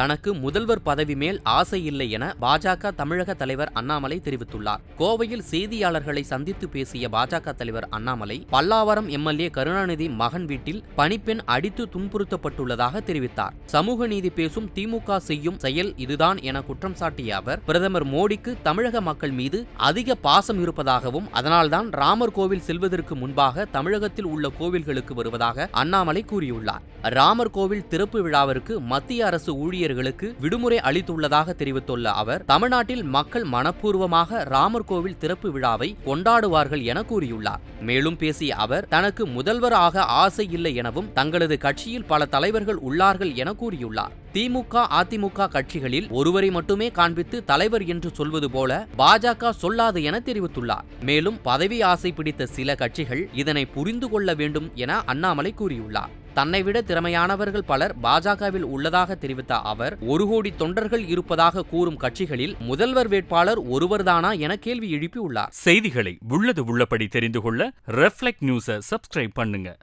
தனக்கு முதல்வர் பதவி மேல் ஆசை இல்லை என பாஜக தமிழக தலைவர் அண்ணாமலை தெரிவித்துள்ளார். கோவையில் செய்தியாளர்களை சந்தித்து பேசிய பாஜக தலைவர் அண்ணாமலை பல்லாவரம் எம்எல்ஏ கருணாநிதி மகன் வீட்டில் பணிப்பெண் அடித்து துன்புறுத்தப்பட்டுள்ளதாக தெரிவித்தார். சமூக நீதி பேசும் திமுக செய்யும் செயல் இதுதான் என குற்றம் சாட்டிய அவர் பிரதமர் மோடிக்கு தமிழக மக்கள் மீது அதிக பாசம் இருப்பதாகவும் அதனால்தான் ராமர் கோவில் செல்வதற்கு முன்பாக தமிழகத்தில் உள்ள கோவில்களுக்கு வருவதாக அண்ணாமலை கூறியுள்ளார். ராமர் கோவில் திறப்பு விழாவிற்கு மத்திய அரசு ஊழியர் ஆசிரியர்களுக்கு விடுமுறை அளித்துள்ளதாக தெரிவித்துள்ள அவர் தமிழ்நாட்டில் மக்கள் மனப்பூர்வமாக ராமர் கோவில் திறப்பு விழாவை கொண்டாடுவார்கள் என கூறியுள்ளார். மேலும் பேசிய அவர் தனக்கு முதல்வர் ஆக ஆசை இல்லை எனவும் தங்களது கட்சியில் பல தலைவர்கள் உள்ளார்கள் என கூறியுள்ளார். திமுக அதிமுக கட்சிகளில் ஒருவரை மட்டுமே காண்பித்து தலைவர் என்று சொல்வது போல பாஜக சொல்லாது என தெரிவித்துள்ளார். மேலும் பதவி ஆசை பிடித்த சில கட்சிகள் இதனை புரிந்து கொள்ள வேண்டும் என அண்ணாமலை கூறியுள்ளார். தன்னை விட திறமையானவர்கள் பலர் பாஜகவில் உள்ளதாக தெரிவித்த அவர் ஒரு கோடி தொண்டர்கள் இருப்பதாக கூறும் கட்சிகளில் முதல்வர் வேட்பாளர் ஒருவர்தானா என கேள்வி எழுப்பியுள்ளார். செய்திகளை உள்ளது உள்ளபடி தெரிந்து கொள்ள ரெஃப்ளெக்ட் நியூஸை சப்ஸ்கிரைப் பண்ணுங்க.